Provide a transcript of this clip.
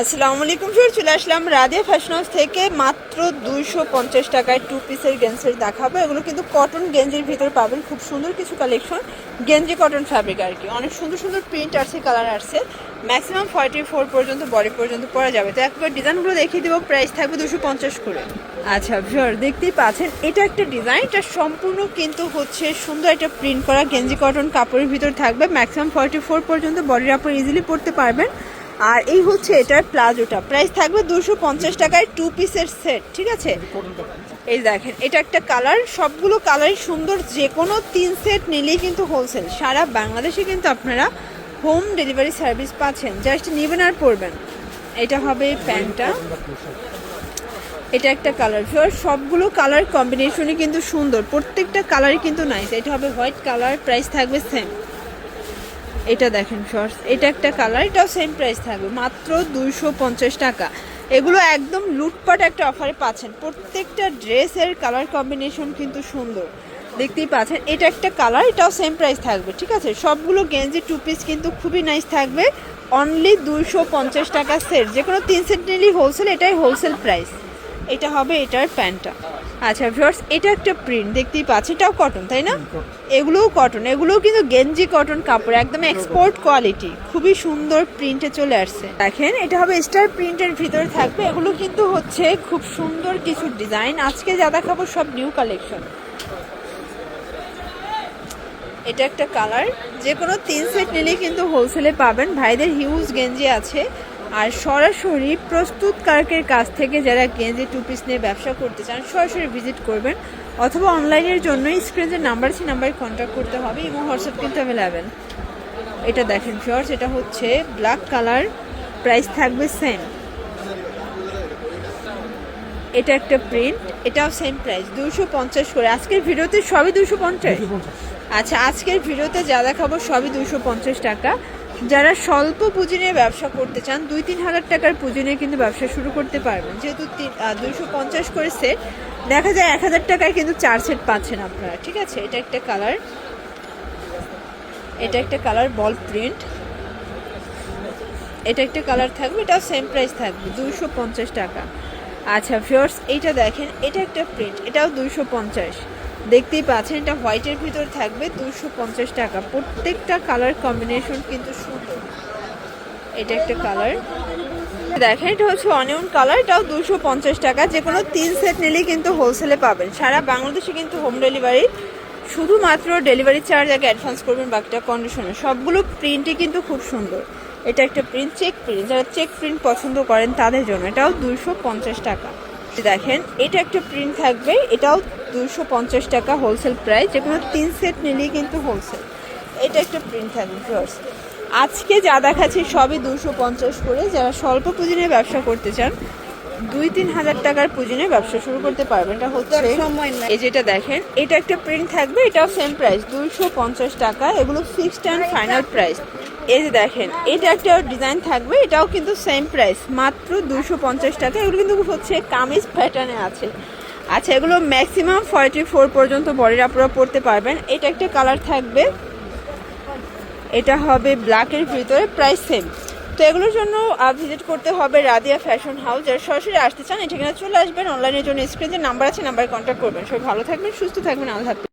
আসসালামু আলাইকুম স্যার চলে আসলাম রাদিয়া ফ্যাশন হাউস থেকে মাত্র দুইশো পঞ্চাশ টাকায় টু পিসের গেঞ্জির দেখাবো। এগুলো কিন্তু কটন গেঞ্জির ভিতর পাবেন, খুব সুন্দর কিছু কালেকশন গেঞ্জি কটন ফ্যাব্রিক আর কি। অনেক সুন্দর সুন্দর প্রিন্ট আসছে কালার আসছে ম্যাক্সিমাম ফর্টি ফোর পর্যন্ত বডি পর্যন্ত পরা যাবে। তো একবার ডিজাইনগুলো দেখিয়ে দেবো প্রাইস থাকবে দুশো পঞ্চাশ করে। আচ্ছা ভিওর দেখতেই পাচ্ছেন, এটা একটা ডিজাইন এটা সম্পূর্ণ কিন্তু হচ্ছে সুন্দর একটা প্রিন্ট করা গেঞ্জি কটন কাপড়ের ভিতর থাকবে। ম্যাক্সিমাম ফর্টি ফোর পর্যন্ত বডির আপর ইজিলি পড়তে পারবেন। আর এই হচ্ছে এটার প্লাজোটা। প্রাইস থাকবে দুশো পঞ্চাশ টাকায় টু পিসের সেট ঠিক আছে? এই দেখেন, এটা একটা কালার সবগুলো কালারই সুন্দর যে কোনো তিন সেট নিলেই কিন্তু হোলসেল সারা বাংলাদেশে কিন্তু আপনারা হোম ডেলিভারি সার্ভিস পাচ্ছেন। জাস্ট নেবেন আর পরবেন। এটা হবে প্যান্টটা। এটা একটা কালার ফিওর সবগুলো কালার কম্বিনেশনই কিন্তু সুন্দর। প্রত্যেকটা কালারই কিন্তু নাইস এটা হবে হোয়াইট কালার প্রাইস থাকবে সেম এটা দেখেন শর্টস এটা একটা কালার এটাও সেম প্রাইস থাকবে, মাত্র দুইশো পঞ্চাশ টাকা। এগুলো একদম লুটপাট একটা অফারে পাচ্ছেন। প্রত্যেকটা ড্রেসের কালার কম্বিনেশন কিন্তু সুন্দর। দেখতেই পাচ্ছেন, এটা একটা কালার এটাও সেম প্রাইস থাকবে, ঠিক আছে? সবগুলো গেঞ্জি টু পিস কিন্তু খুবই নাইস থাকবে। অনলি দুইশো পঞ্চাশ টাকা সেট যে কোনো তিন সেট নিলেই হোলসেল এটাই হোলসেল প্রাইস এটা হবে এটার প্যান্টটা। আচ্ছা ভিউয়ার্স এটা একটা প্রিন্ট দেখতেই পাচ্ছি এটাও কটন তাই না? এগুলোও কটন এগুলোও কিন্তু গেঞ্জি কটন কাপড় একদম এক্সপোর্ট কোয়ালিটি খুবই সুন্দর প্রিন্টে চলে আসছে। দেখেন এটা হবে স্টার প্রিন্টের ভিতরে থাকবে এগুলো কিন্তু হচ্ছে খুব সুন্দর কিছু ডিজাইন আজকে যা দেখাবো সব নিউ কালেকশন এটা একটা কালার যে কোনো তিন সেট নিলেই কিন্তু হোলসেলে পাবেন ভাইদের হিউজ গেঞ্জি আছে। আর সরাসরি প্রস্তুতকারকের কাছ থেকে যারা গেঞ্জি টু পিস নিয়ে ব্যবসা করতে চান সরাসরি ভিজিট করবেন অথবা অনলাইনের জন্য স্ক্রিনের নাম্বার আছে নাম্বারে কন্ট্যাক্ট করতে হবে। এবং হোয়াটসঅ্যাপ কিন্তু অ্যাভেলেবেল এটা দেখেন ফিওর্স এটা হচ্ছে ব্ল্যাক কালার প্রাইস থাকবে সেম এটা একটা প্রিন্ট এটাও সেম প্রাইস দুশো পঞ্চাশ করে। আজকের ভিডিওতে সবই দুশো পঞ্চাশ? আচ্ছা আজকের ভিডিওতে যা দেখাবো সবই দুশো পঞ্চাশ টাকা। যারা স্বল্প পুঁজি নিয়ে ব্যবসা করতে চান, দুই তিন হাজার টাকার পুঁজি নিয়ে কিন্তু ব্যবসা শুরু করতে পারবেন। যেহেতু দুইশো পঞ্চাশ করে সেট দেখা যায় এক হাজার টাকায় কিন্তু চার সেট পাচ্ছেন আপনারা, ঠিক আছে? এটা একটা কালার এটা একটা কালার বল প্রিন্ট এটা একটা কালার থাকবে, এটাও সেম প্রাইস থাকবে দুশো পঞ্চাশ টাকা। আচ্ছা ফিওর্স এইটা দেখেন, এটা একটা প্রিন্ট এটাও দুশো পঞ্চাশ। দেখতেই পাচ্ছেন, এটা হোয়াইটের ভিতর থাকবে, দুশো পঞ্চাশ টাকা। প্রত্যেকটা কালার কম্বিনেশন কিন্তু সুন্দর। এটা একটা কালার দেখেন, এটা হচ্ছে অনিয়ন কালার এটাও দুশো পঞ্চাশ টাকা। যে কোনো তিন সেট নিলেই কিন্তু হোলসেলে পাবেন। সারা বাংলাদেশে কিন্তু হোম ডেলিভারি শুধুমাত্র ডেলিভারি চার্জ আগে অ্যাডভান্স করবেন, বাকিটা কন্ডিশনে সবগুলো প্রিন্টই কিন্তু খুব সুন্দর। এটা একটা প্রিন্ট চেক প্রিন্ট যারা চেক প্রিন্ট পছন্দ করেন, তাদের জন্য এটাও দুশো পঞ্চাশ টাকা। দেখেন এটা একটা প্রিন্ট থাকবে এটাও দুশো পঞ্চাশ টাকা হোলসেল প্রাইস যে কোনো তিন সেট নিলেই কিন্তু হোলসেল এটা একটা প্রিন্ট থাকবে ফার্স্ট আজকে যা দেখাচ্ছি সবই দুশো পঞ্চাশ করে। যারা স্বল্প পুঁজি নিয়ে ব্যবসা করতে চান দুই তিন হাজার টাকার পুঁজি নিয়ে ব্যবসা শুরু করতে পারবেন। এটা হচ্ছে এই যেটা দেখেন এটা একটা প্রিন্ট থাকবে এটাও সেম প্রাইস দুইশো পঞ্চাশ টাকা। এগুলো ফিক্সড অ্যান্ড ফাইনাল প্রাইস এই যে দেখেন, এটা একটা ডিজাইন থাকবে, এটাও কিন্তু সেম প্রাইস মাত্র দুশো পঞ্চাশ টাকা। এগুলো কিন্তু হচ্ছে কামিজ প্যাটার্নে আছে। আচ্ছা এগুলো ম্যাক্সিমাম ফর্টি ফোর পর্যন্ত বডির আপনারা পড়তে পারবেন। এটা একটা কালার থাকবে। এটা হবে ব্ল্যাকের ভিতরে প্রাইস সেম তো এগুলোর জন্য ভিজিট করতে হবে রাদিয়া ফ্যাশন হাউস যারা সরাসরি আসতে চান এখানে চলে আসবেন। অনলাইনের জন্য স্ক্রিনে নাম্বার আছে নাম্বারে কন্ট্যাক্ট করবেন। সবাই ভালো থাকবেন, সুস্থ থাকবেন, আল্লাহ।